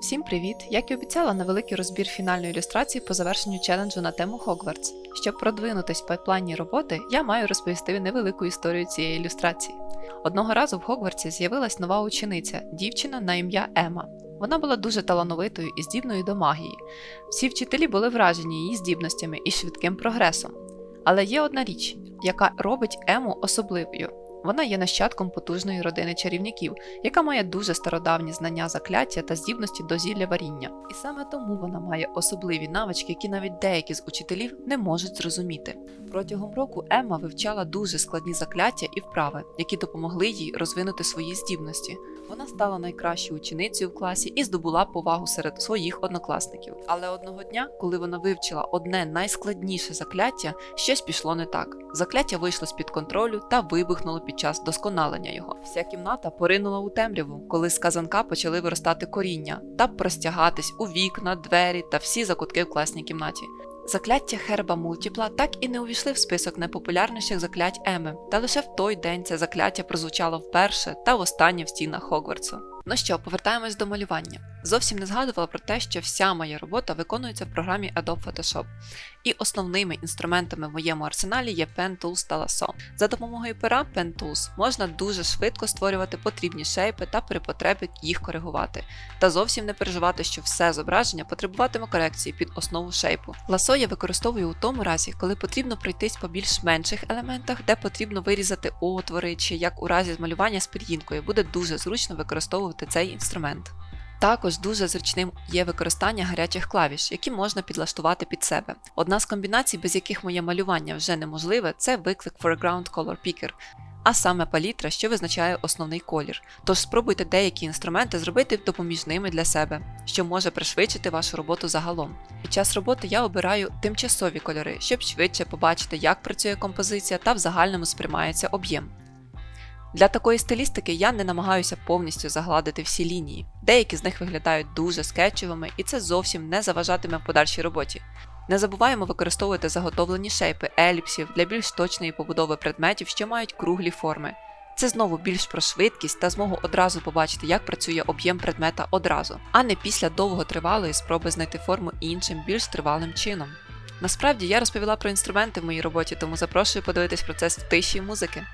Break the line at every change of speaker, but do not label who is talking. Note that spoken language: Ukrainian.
Всім привіт! Як і обіцяла, на великий розбір фінальної ілюстрації по завершенню челенджу на тему Хогвартс. Щоб продвинутись в пайплайні роботи, я маю розповісти невелику історію цієї ілюстрації. Одного разу в Хогвартсі з'явилась нова учениця, дівчина на ім'я Ема. Вона була дуже талановитою і здібною до магії. Всі вчителі були вражені її здібностями і швидким прогресом. Але є одна річ, яка робить Ему особливою. Вона є нащадком потужної родини чарівників, яка має дуже стародавні знання закляття та здібності до зілля варіння. І саме тому вона має особливі навички, які навіть деякі з учителів не можуть зрозуміти. Протягом року Емма вивчала дуже складні закляття і вправи, які допомогли їй розвинути свої здібності. Вона стала найкращою ученицею в класі і здобула повагу серед своїх однокласників. Але одного дня, коли вона вивчила одне найскладніше закляття, щось пішло не так. Закляття вийшло з під контролю та вибухнуло під час досконалення його. Вся кімната поринула у темряву, коли з казанка почали виростати коріння та простягатись у вікна, двері та всі закутки в класній кімнаті. Закляття Херба Мультіпла так і не увійшли в список найпопулярніших заклять Еми, та лише в той день це закляття прозвучало вперше та востаннє в стінах Хогвартсу. Ну що, повертаємось до малювання. Зовсім не згадувала про те, що вся моя робота виконується в програмі Adobe Photoshop. І основними інструментами в моєму арсеналі є Pen Tools та Lasso. За допомогою пера Pen Tools можна дуже швидко створювати потрібні шейпи та при потребі їх коригувати, та зовсім не переживати, що все зображення потребуватиме корекції під основу шейпу. Lasso я використовую у тому разі, коли потрібно пройтись по більш менших елементах, де потрібно вирізати отвори, чи як у разі змалювання з пір'їнкою, буде дуже зручно використовувати цей інструмент. Також дуже зручним є використання гарячих клавіш, які можна підлаштувати під себе. Одна з комбінацій, без яких моє малювання вже неможливе, це виклик Foreground Color Picker, а саме палітра, що визначає основний колір. Тож спробуйте деякі інструменти зробити допоміжними для себе, що може пришвидшити вашу роботу загалом. Під час роботи я обираю тимчасові кольори, щоб швидше побачити, як працює композиція та в загальному сприймається об'єм. Для такої стилістики я не намагаюся повністю загладити всі лінії. Деякі з них виглядають дуже скетчевими, і це зовсім не заважатиме в подальшій роботі. Не забуваємо використовувати заготовлені шейпи еліпсів для більш точної побудови предметів, що мають круглі форми. Це знову більш про швидкість та змогу одразу побачити, як працює об'єм предмета одразу, а не після довготривалої спроби знайти форму іншим, більш тривалим чином. Насправді я розповіла про інструменти в моїй роботі, тому запрошую подивитись процес в тиші музики.